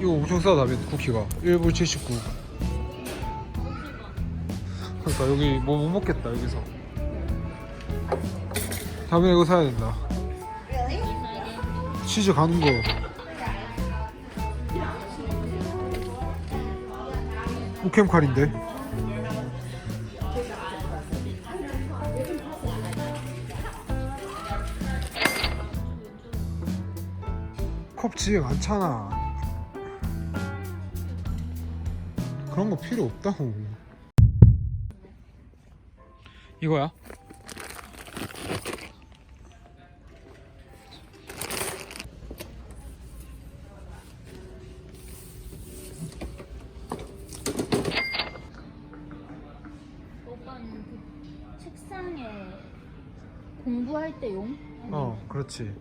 이거 엄청 싸다 쿠키가. 1불 79 그러니까 여기 뭐 못 먹겠다 여기서. 다음에 이거 사야 된다. 치즈 가는 거. 오캠 칼인데? 컵 집에 많잖아 그런 거 필요 없다고 이거야? 오빠는 그 책상에 공부할 때 용? 어 그렇지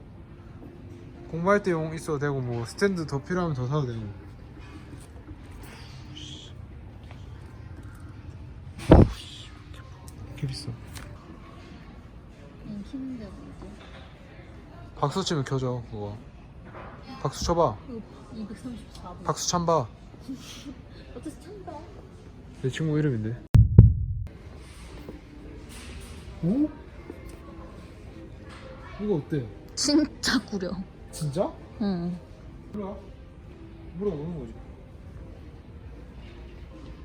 공부할 때 용 있어도 되고 뭐 스탠드 더 필요하면 더 사도 되고 개 비싸 응, 키는데 뭐지? 박수 치면 켜져 그거 박수 쳐봐 이거 234분. 박수 참봐 어째서 찬다? 내 친구 이름인데 오? 이거 어때? 진짜 구려. 진짜? 응. 몰라 물어보는 거지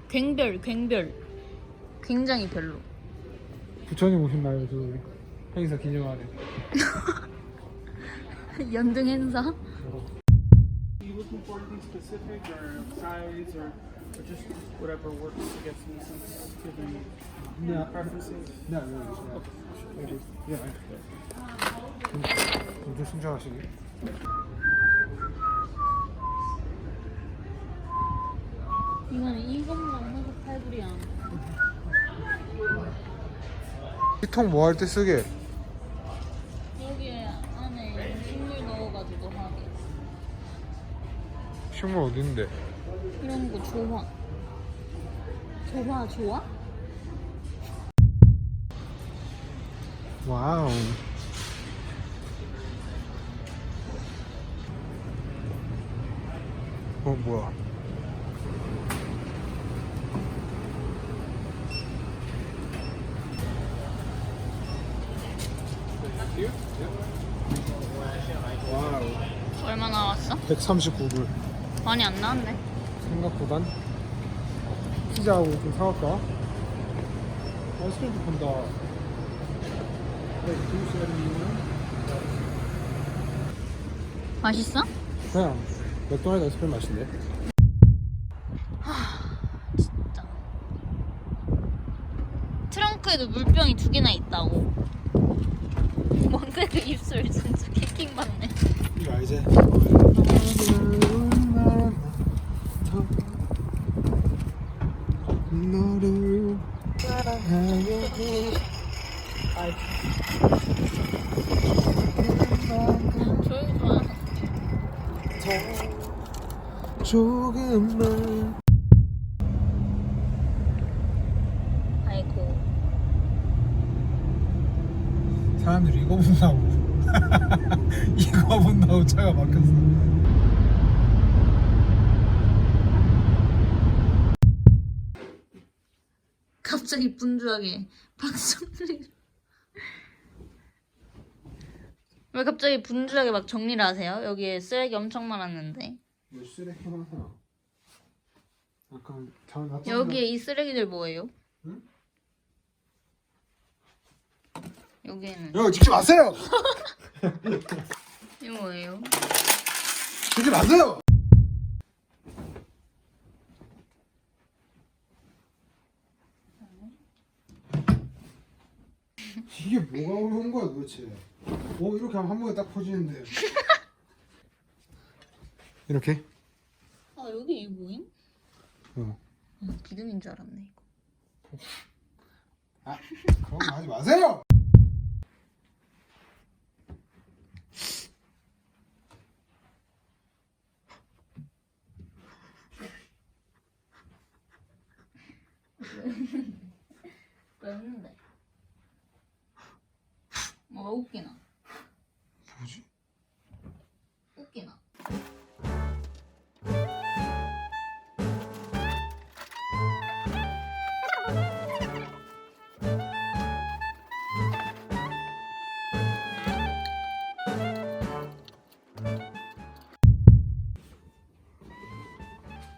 괭별, 괭별. 굉장히 별로. 부처님 오셨나요 저 행사 기념하네 연등 행사? you looking for anything specific or size or, or just whatever works to get some sense to the 네, preferences? 네, 알겠습니다. 여기, 예, 알겠습니다. 모두 신청하시기. 이거는 이것만 해서 8불이야. 이 통 뭐 할 때 쓰게? 여기에 안에 식물 넣어가지고 하게. 식물 있는데? 이런 거 좋아. 좋아, 좋아? 와우. 어, 뭐야? 얼마 나왔어? 139불. 많이 안 나왔네. 생각보단 피자하고 좀 사갈까? 아이스크림도 판다 네, 맛있어? 그냥 맥도날드 아이스크림 맛인데 진짜. 트렁크에도 물병이 두 개나 있다고. 그 입술 진짜 캐킹 받네. 이거 알지? 너를 조용히. 조금만 아이고. 사람들이 이거 본다고 이거 본다고 차가 막혔어 갑자기 분주하게 박정리. 왜 갑자기 분주하게 막 정리를 하세요? 여기에 쓰레기 엄청 많았는데. 몇 쓰레기 많아 약간 잘 여기에 이 쓰레기들 뭐예요? 응? 여기에는 여기 찍지 마세요! 이 뭐예요? 찍지 마세요! 이게 뭐가 어려운 거야 도대체 어 이렇게 하면 한 번에 딱 퍼지는데 이렇게? 아 여기 이 뭐임? 어. 음, 비듬인 줄 알았네 이거. 아 그런 거 하지 마세요! 맵는데. 뭐가 웃기나? 뭐지? 웃기나?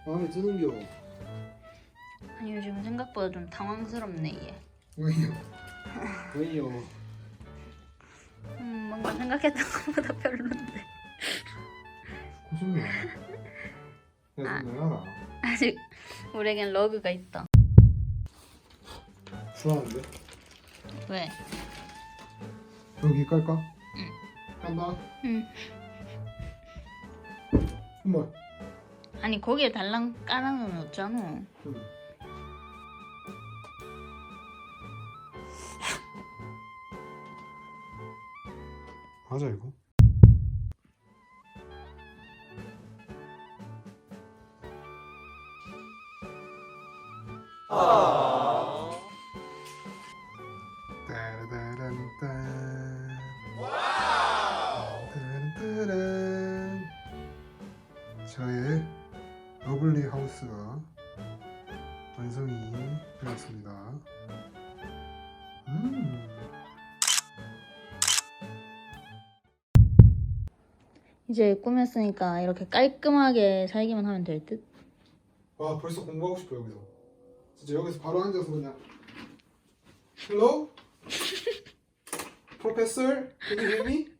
마음에 드는겨. 요즘 생각보다 좀 당황스럽네 얘. 왜요? 왜요? 음 뭔가 생각했던 것보다 별론데. 아. 야, 좀 내놔라. 아직 우리에겐 러그가 있다. 좋아하는데? 왜? 여기 깔까? 응. 간다. 응. 엄마. 아니 거기에 달랑 깔아놓으면 어쩌노? 응. 맞아 이거? 따라라란딴. 따란따란. 저의 러블리 하우스가 완성이 되었습니다. 이제 꾸몄으니까 이렇게 깔끔하게 살기만 하면 될 듯? 와 벌써 공부하고 싶어 여기서. 진짜 여기서 바로 앉아서 그냥. Hello? Professor? Can you hear me?